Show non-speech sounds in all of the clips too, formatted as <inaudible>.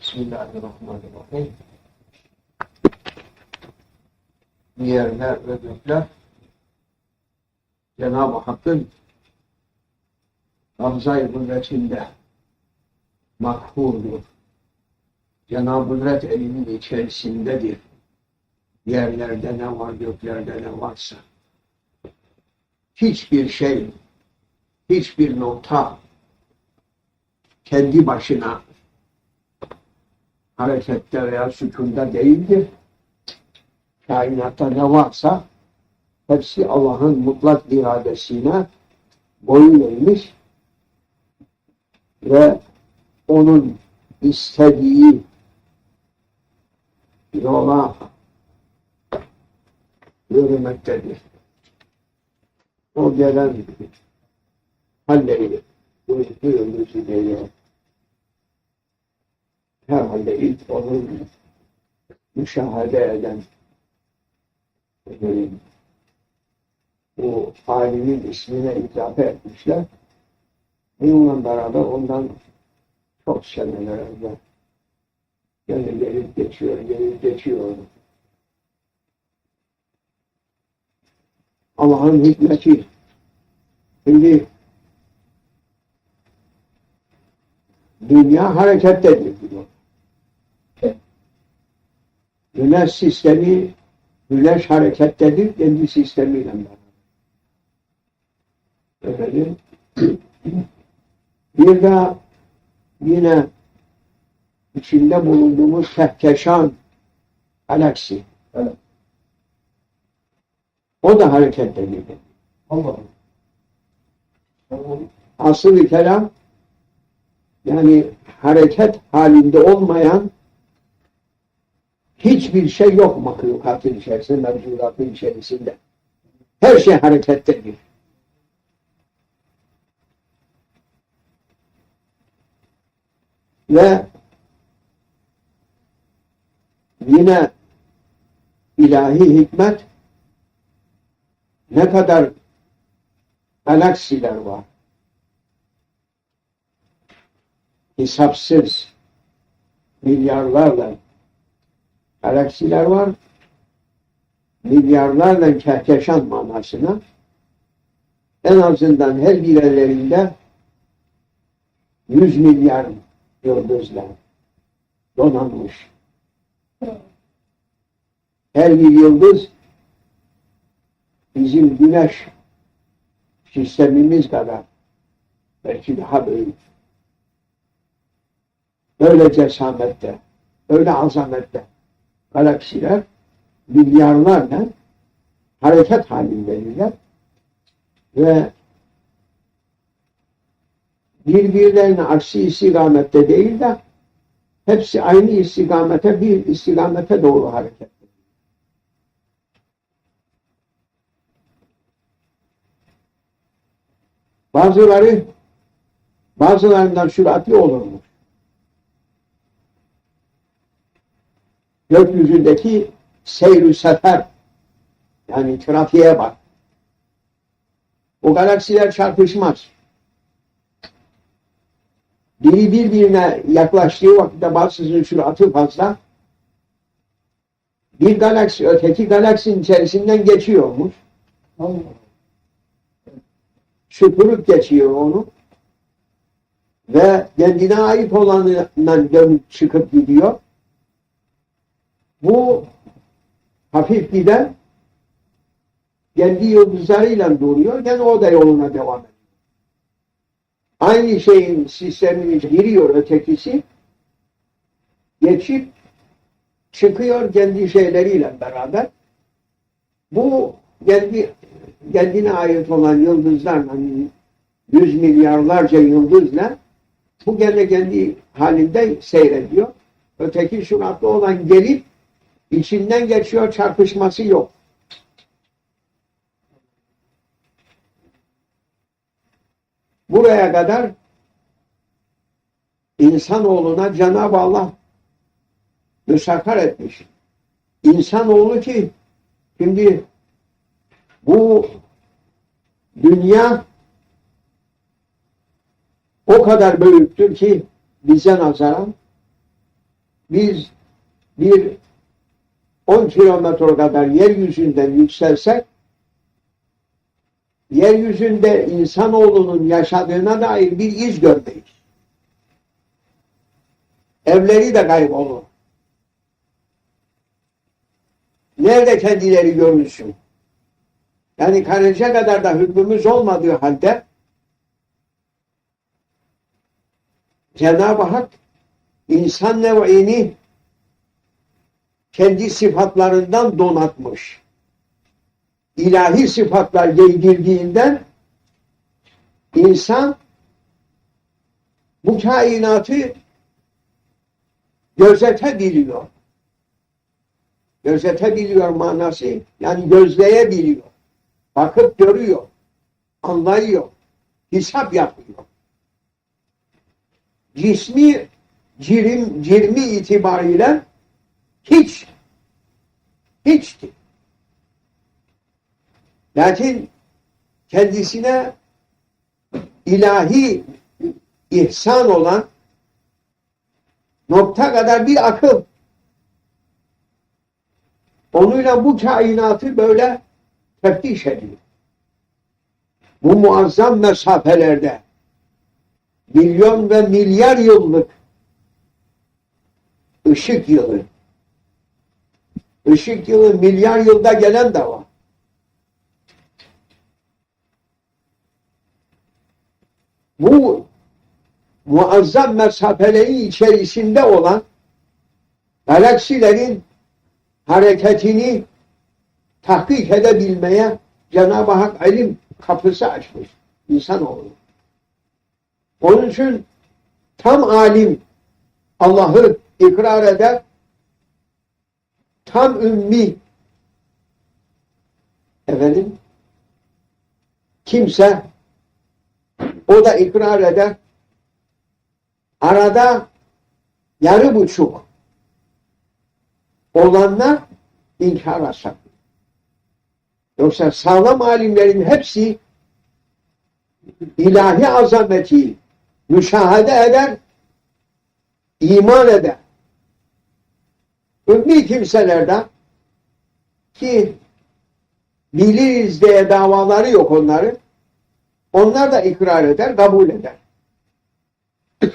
Bismillahirrahmanirrahim. Yerler ve gökler Cenab-ı Hakk'ın Ramza-i Kudretinde mahfurdur. Cenab-ı Kudret elinin içerisindedir. Yerlerde ne var, göklerde ne varsa. Hiçbir şey, hiçbir nokta kendi başına harekette veya sükunda değildir. Kainatta ne varsa hepsi Allah'ın mutlak iradesine boyun eğmiş ve onun istediği yola yürümektedir. O gelen halleri buyurduğumuz diye herhalde ilk onun müşahede eden e, bu alimin ismine izafe etmişler. Bununla beraber ondan çok seneler evvel yani gelip geçiyor, gelip geçiyor. Allah'ın hikmeti. Şimdi dünya harekettedir diyor. Güneş sistemi, güneş harekettedir kendi sistemiyle beraber. Efendim, <clears throat> bir de yine içinde bulunduğumuz kehkeşan galaksi. Evet. O da harekettedir. Allah Allah. Asıl-ı kelam yani hareket halinde olmayan hiçbir şey yok mahlukatın içerisinde, mevcudatın içerisinde. Her şey harekettedir. Ve yine ilahi hikmet ne kadar galaksiler var. Hesapsız milyarlarla galaksiler var. Milyarlarla kehkeşan manasına en azından her birerlerinde 100 milyar yıldızlar donanmış. Her bir yıldız bizim güneş sistemimiz kadar belki daha büyük. Böyle cesamette, öyle azamette galaksiler milyarlarla hareket halindedirler ve birbirlerine aksi istikamette değil de hepsi aynı istikamete bir istikamete doğru hareket. Bazıları bazılarından süratli olurmuş. Gökyüzündeki seyr sefer yani trafiğe bak. O galaksiler çarpışmaz. Biri birbirine yaklaştığı vakitte bazısının süratı fazla. Bir galaksi öteki galaksinin içerisinden geçiyormuş. Süpürüp geçiyor onu ve kendine ait olanından dönüp çıkıp gidiyor. Bu hafif giden kendi yıldızlarıyla duruyor. Gene o da yoluna devam ediyor. Aynı şeyin sistemine giriyor ötekisi. Geçip çıkıyor kendi şeyleriyle beraber. Bu kendi kendine ait olan yıldızlarla yüz milyarlarca yıldızla bu gene kendi halinde seyrediyor. Öteki süratli olan gelip içinden geçiyor çarpışması yok. Buraya kadar insanoğluna Cenab-ı Allah müsakkar etmiş. İnsanoğlu ki şimdi bu dünya o kadar büyüktür ki bize nazaran biz bir 10 kilometre kadar yeryüzünden yükselsek yeryüzünde insanoğlunun yaşadığına dair bir iz görmeyiz. Evleri de kaybolur. Nerede kendileri görünsün? Yani karınca kadar da hükmümüz olmadığı halde Cenab-ı Hak insan nev'ini kendi sıfatlarından donatmış. İlahi sıfatlar girdiğinden insan bu kainatı gözetebiliyor. Gözetebiliyor manası yani gözleyebiliyor. Bakıp görüyor. Anlıyor. Hesap yapıyor. Cismi cirim, cirmi itibariyle hiç hiçti. Lakin kendisine ilahi ihsan olan nokta kadar bir akıl onunla bu kainatı böyle teftiş ediyor. Bu muazzam mesafelerde milyon ve milyar yıllık ışık yılı ışık yılı milyar yılda gelen de var. Bu muazzam mesafelerin içerisinde olan galaksilerin hareketini tahkik edebilmeye Cenab-ı Hak ilim kapısı açmış insanoğlu. Onun için tam alim Allah'ı ikrar eder, tam ümmi efendim kimse o da ikrar eder. Arada yarı buçuk olanlar inkara saklıyor. Yoksa sağlam alimlerin hepsi ilahi azameti müşahede eder, iman eder. Ümmi kimselerde ki biliriz diye davaları yok onların. Onlar da ikrar eder, kabul eder. <coughs>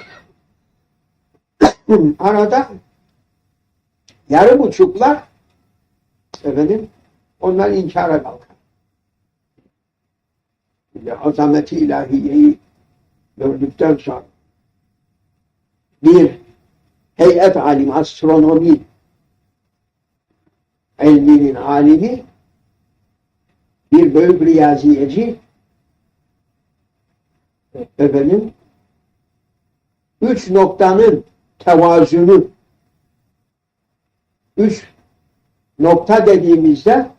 Arada yarı buçuklar efendim onlar inkara kalkar. Yani azameti ilahiyeyi gördükten sonra bir heyet alim, astronomi ilminin alimi bir büyük riyaziyeci efendim üç noktanın tevazunu üç nokta dediğimizde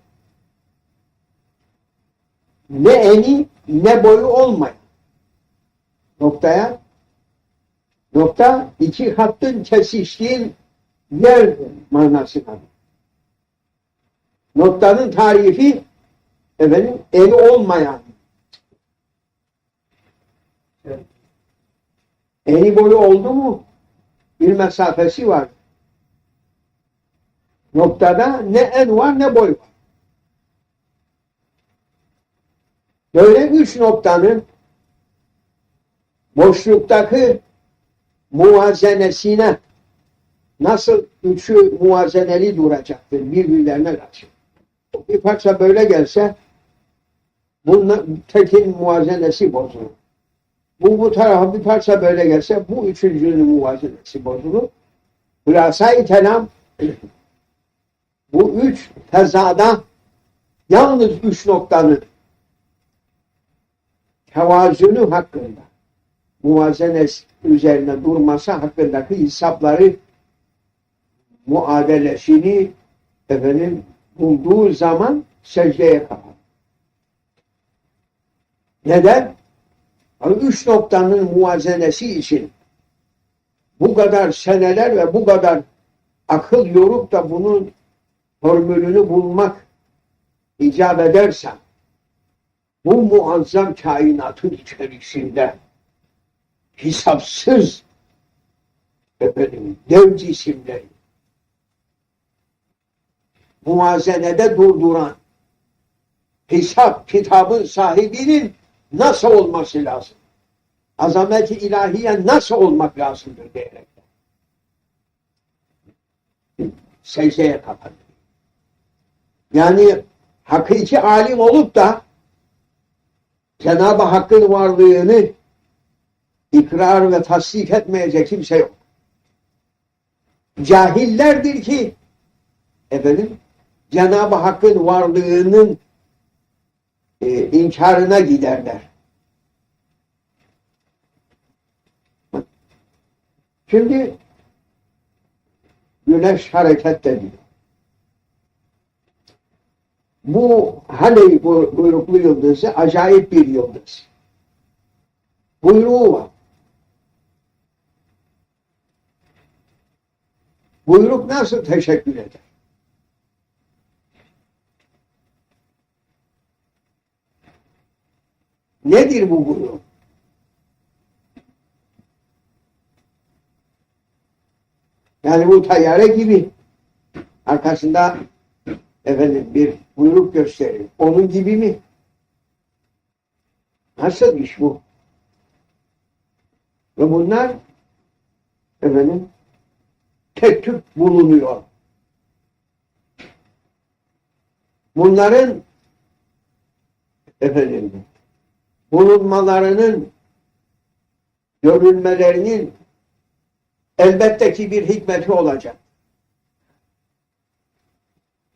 ne eni ne boyu olmayan noktaya nokta iki hattın kesiştiğin yer manasına. Noktanın tarifi efendim eni olmayan eni boyu oldu mu bir mesafesi var. Noktada ne en var ne boy var. Böyle üç noktanın boşluktaki muvazenesine nasıl üçü muvazeneli duracaktır birbirlerine karşı. Bir parça böyle gelse bunun tekin muvazenesi bozulur. Bu bu tarafa bir parça böyle gelse bu üçüncünün muvazenesi bozulur. Hülasa-i kelam bu üç tezada yalnız üç noktanın tevazunu hakkında muvazenes üzerine durması hakkındaki hesapları muadelesini efendim bulduğu zaman secdeye kapar. Neden? Abi üç noktanın muvazenesi için bu kadar seneler ve bu kadar akıl yorup da bunun formülünü bulmak icap ederse bu muazzam kainatın içerisinde hesapsız efendim, dev cisimleri muvazenede durduran hesap kitabın sahibinin nasıl olması lazım? Azameti ilahiye nasıl olmak lazımdır diyerek. Secdeye kapanır. Yani hakiki alim olup da Cenab-ı Hakk'ın varlığını ikrar ve tasdik etmeyecek kimse yok. Cahillerdir ki efendim Cenab-ı Hakk'ın varlığının e, inkarına giderler. Şimdi güneş hareket ediyor. Bu Haley buyruklu yıldızı acayip bir yıldız. Buyruğu var. Buyruk nasıl teşekkür eder? Nedir bu buyruk? Yani bu tayyare gibi arkasında efendim bir buyruk gösterir. Onun gibi mi? Nasıl iş bu? Ve bunlar efendim tek bulunuyor. Bunların efendim bulunmalarının görülmelerinin elbette ki bir hikmeti olacak.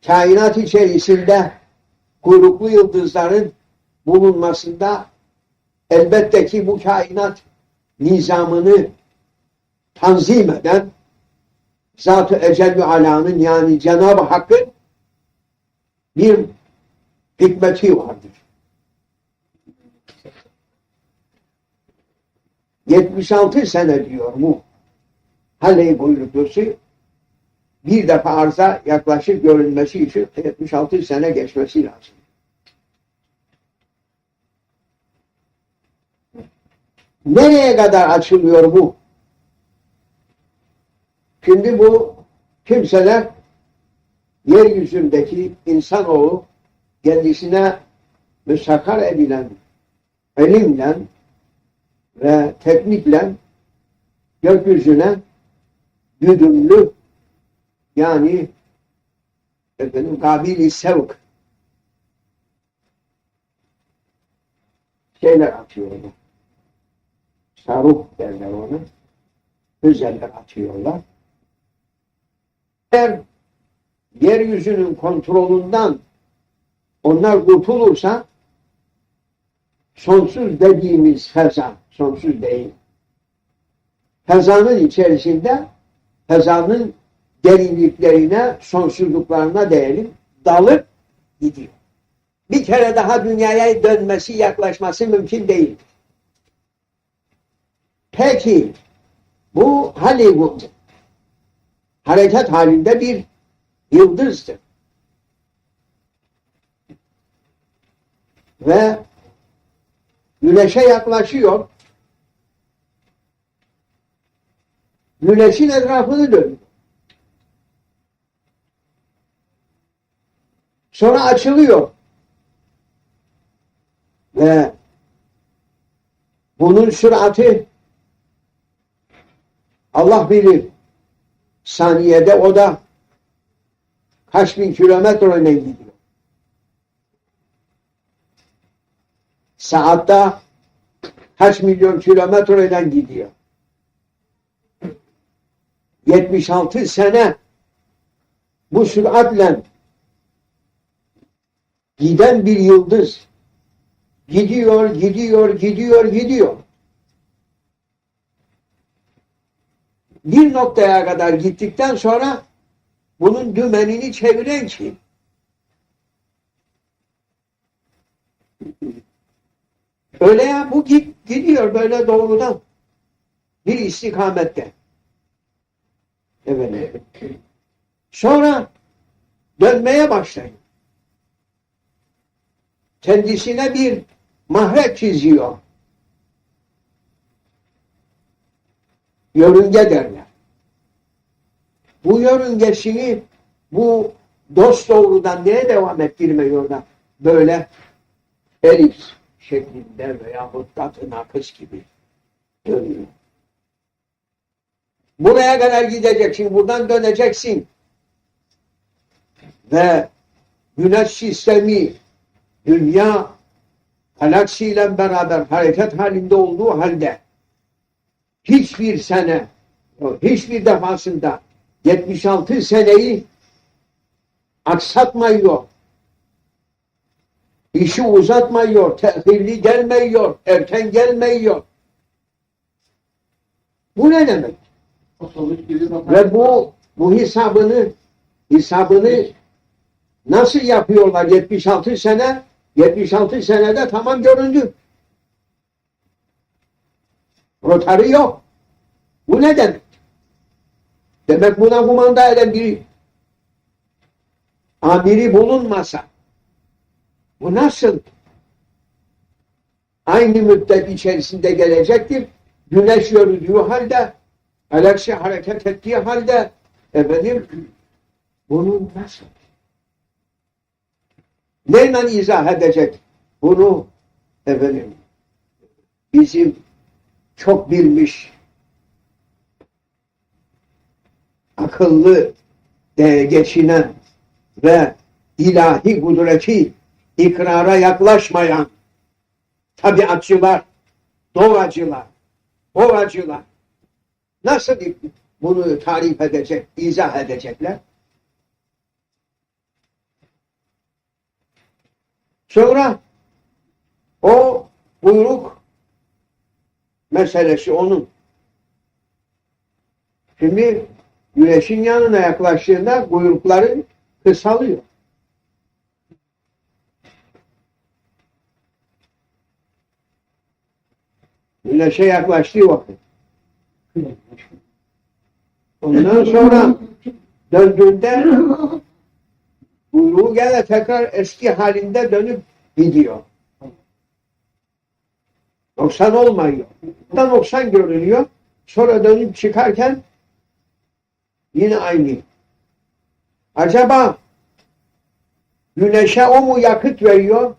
Kainat içerisinde kuyruklu yıldızların bulunmasında elbette ki bu kainat nizamını tanzim eden Zat-ı Ecel ve yani Cenab-ı Hakk'ın bir hikmeti vardır. 76 sene diyor bu Haley buyruklusu bir defa arza yaklaşık görülmesi için 76 sene geçmesi lazım. Nereye kadar açılıyor bu? Şimdi bu kimseler yeryüzündeki insanoğlu kendisine müsakar edilen elimle ve teknikle gökyüzüne güdümlü yani efendim kabili sevk şeyler atıyorlar. Saruk derler ona. Füzeler atıyorlar. Eğer yeryüzünün kontrolünden onlar kurtulursa sonsuz dediğimiz feza, sonsuz değil. Fezanın içerisinde fezanın derinliklerine, sonsuzluklarına değelim, dalıp gidiyor. Bir kere daha dünyaya dönmesi, yaklaşması mümkün değil. Peki, bu Hollywood hareket halinde bir yıldızdır. Ve güneşe yaklaşıyor. Güneşin etrafını dönüyor. Sonra açılıyor. Ve bunun sürati Allah bilir. Saniyede o da kaç bin kilometre öne gidiyor. Saatte kaç milyon kilometreden gidiyor. 76 sene bu süratle giden bir yıldız gidiyor, gidiyor, gidiyor, gidiyor. Bir noktaya kadar gittikten sonra bunun dümenini çeviren kim? Öyle ya bu gidiyor böyle doğrudan. Bir istikamette. Evet. Sonra dönmeye başlayın. Kendisine bir mahreç çiziyor. Yörünge derler. bu yörüngesini bu dost doğrudan neye devam ettirmiyor da böyle elif şeklinde veya katı nakıs gibi dönüyor. Buraya kadar gideceksin, buradan döneceksin. Ve güneş sistemi, dünya galaksiyle beraber hareket halinde olduğu halde hiçbir sene, hiçbir defasında 76 seneyi aksatmıyor. İşi uzatmıyor, tehirli gelmiyor, erken gelmiyor. Bu ne demek? Ve bu bu hesabını hesabını nasıl yapıyorlar 76 sene? 76 senede tamam göründü. Rotarı yok. Bu ne demek? Demek buna kumanda eden bir amiri bulunmasa bu nasıl aynı müddet içerisinde gelecektir? Güneş yürüdüğü halde galaksi hareket ettiği halde efendim bunu nasıl? Neyle izah edecek bunu efendim bizim çok bilmiş akıllı e, geçinen ve ilahi kudreti ikrara yaklaşmayan tabiatçılar, doğacılar, ovacılar nasıl bunu tarif edecek, izah edecekler? Sonra o buyruk meselesi onun. Şimdi güneşin yanına yaklaştığında buyrukları kısalıyor. Güneşe yaklaştığı vakit. Ondan sonra döndüğünde buyruğu gene tekrar eski halinde dönüp gidiyor. 90 olmuyor. Da 90 görünüyor. Sonra dönüp çıkarken yine aynı. Acaba güneşe o mu yakıt veriyor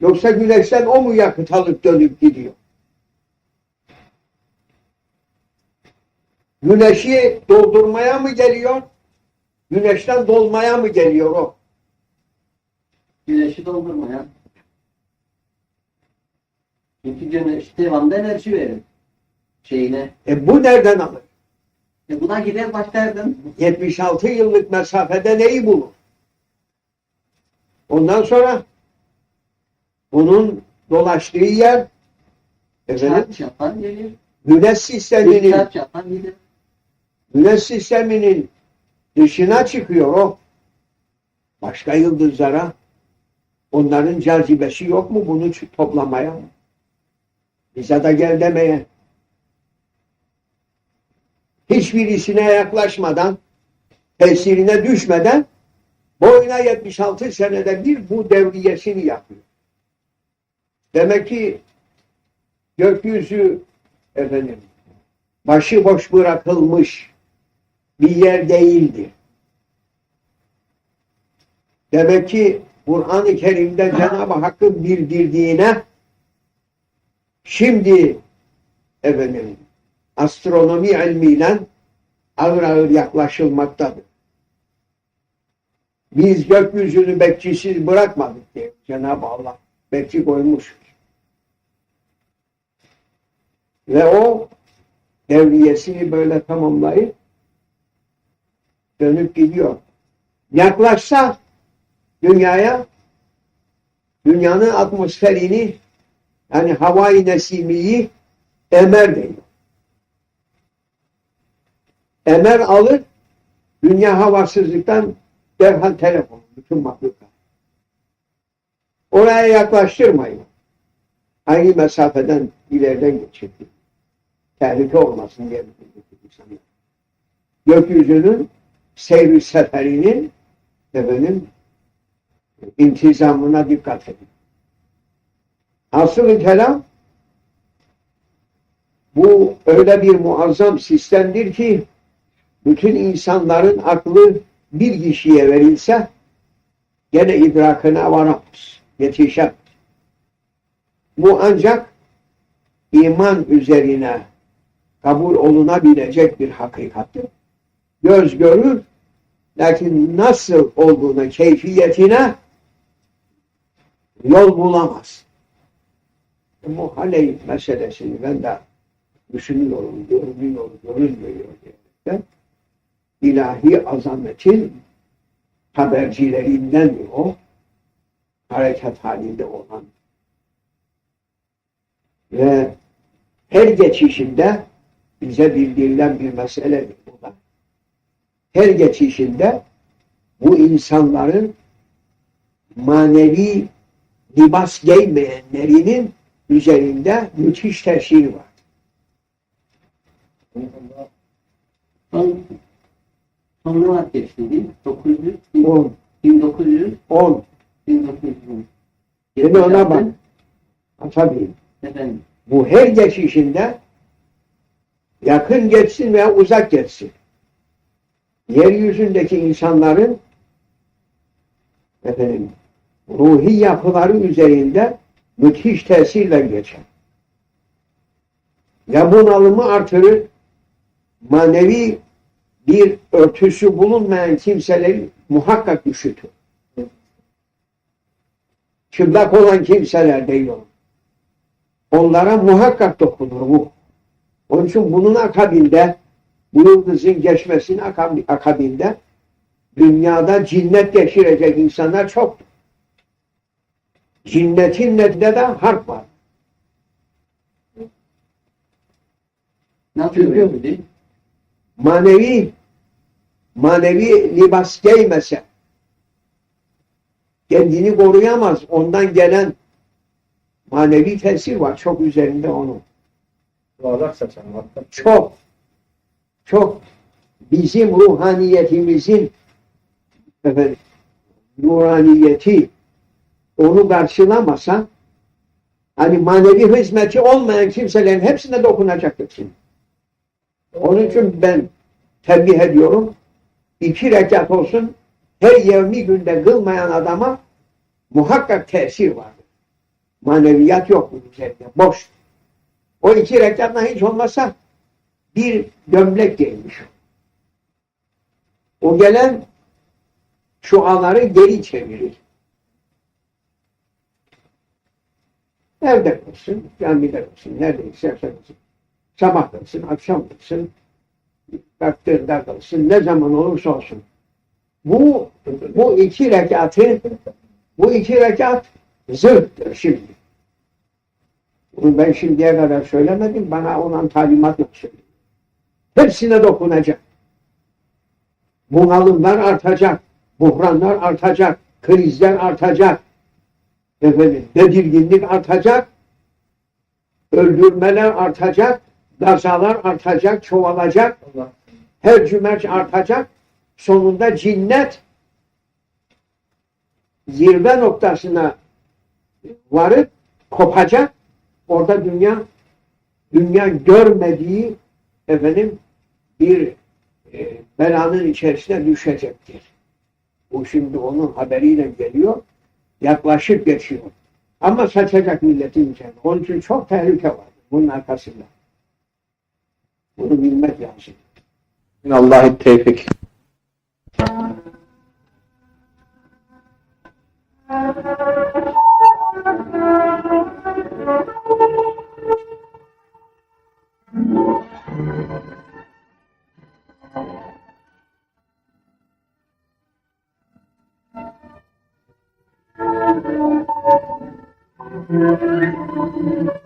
yoksa güneşten o mu yakıt alıp dönüp gidiyor? Güneşi doldurmaya mı geliyor? Güneşten dolmaya mı geliyor o? Güneşi doldurmayan. Çünkü güneş devamlı enerji verir. Şeyine. E bu nereden alır? E buna gider başlardım. 76 yıllık mesafede neyi bulur? Ondan sonra bunun dolaştığı yer efendim, Çarp çapan gelir. güneş sisteminin Çarp çapan gider. Güneş sisteminin dışına çıkıyor o. Başka yıldızlara onların cazibesi yok mu bunu toplamaya? Bize de gel demeye. Hiçbirisine yaklaşmadan, tesirine düşmeden boyuna 76 senede bir bu devriyesini yapıyor. Demek ki gökyüzü efendim başıboş bırakılmış bir yer değildir. Demek ki Kur'an-ı Kerim'de <laughs> Cenab-ı Hakk'ın bildirdiğine şimdi efendim astronomi ilmiyle ağır ağır yaklaşılmaktadır. Biz gökyüzünü bekçisiz bırakmadık diye Cenab-ı Allah bekçi koymuş. Ve o devriyesini böyle tamamlayıp dönüp gidiyor. Yaklaşsa dünyaya dünyanın atmosferini yani havai nesimiyi emer deniyor. Emer alır dünya havasızlıktan derhal telefon bütün mahluklar. Oraya yaklaştırmayın. Aynı mesafeden ileriden geçirdi. Tehlike olmasın diye insanlar. Gökyüzünün seyri seferinin efendim intizamına dikkat edin. Asıl kelam bu öyle bir muazzam sistemdir ki bütün insanların aklı bir kişiye verilse gene idrakına varamaz, yetişemez. Bu ancak iman üzerine kabul olunabilecek bir hakikattir. Göz görür, lakin nasıl olduğuna, keyfiyetine yol bulamaz. Bu Haley meselesini ben de düşünüyorum, görünüyor, görünmüyor diyerekten ilahi azametin habercilerinden o hareket halinde olan ve her geçişinde bize bildirilen bir meseledir. Her geçişinde bu insanların manevi libas giymeyenlerinin üzerinde müthiş tesiri var. Son, son ne var geçti değil mi? 900, 10, 1900, 10. 1900. Şimdi ona bak. Ha, Tabii. Efendim. Bu her geçişinde yakın geçsin veya uzak geçsin. Yeryüzündeki insanların efendim, ruhi yapıları üzerinde müthiş tesirle geçer. Ya bunalımı artırır, manevi bir örtüsü bulunmayan kimseleri muhakkak üşütür. Çıplak olan kimseler değil o. Onlara muhakkak dokunur bu. Onun için bunun akabinde yıldızın geçmesinin akab- akabinde dünyada cinnet geçirecek insanlar çoktur. Cinnetin netinde de harp var. Öyle değil? Manevi manevi libas giymese kendini koruyamaz. Ondan gelen manevi tesir var. Çok üzerinde onun. Dualar saçan çok çok bizim ruhaniyetimizin efendim, nuraniyeti onu karşılamasa hani manevi hizmeti olmayan kimselerin hepsine dokunacaktır şimdi. Onun için ben tembih ediyorum. iki rekat olsun her yevmi günde kılmayan adama muhakkak tesir vardır. Maneviyat yok bunun üzerinde. Boş. O iki rekatla hiç olmasa bir gömlek giymiş. O gelen şuaları geri çevirir. Evde kılsın, camide kılsın, nerede isterse kılsın. Sabah kılsın, akşam kılsın, kalktığında kılsın, ne zaman olursa olsun. Bu, bu iki rekatı, bu iki rekat zırhtır şimdi. Bunu ben şimdiye kadar söylemedim, bana olan talimat yok şimdi. Hepsine dokunacak. Bunalımlar artacak, buhranlar artacak, krizler artacak, efendim, tedirginlik artacak, öldürmeler artacak, gazalar artacak, çoğalacak, Allah. her cümerç artacak, sonunda cinnet zirve noktasına varıp kopacak, orada dünya dünya görmediği efendim bir e, belanın içerisine düşecektir. Bu şimdi onun haberiyle geliyor, yaklaşıp geçiyor. Ama saçacak milletin üzerine. Onun için çok tehlike var bunun arkasında. Bunu bilmek lazım. Allah'ı tevfik. Thank <laughs> you. Thank you.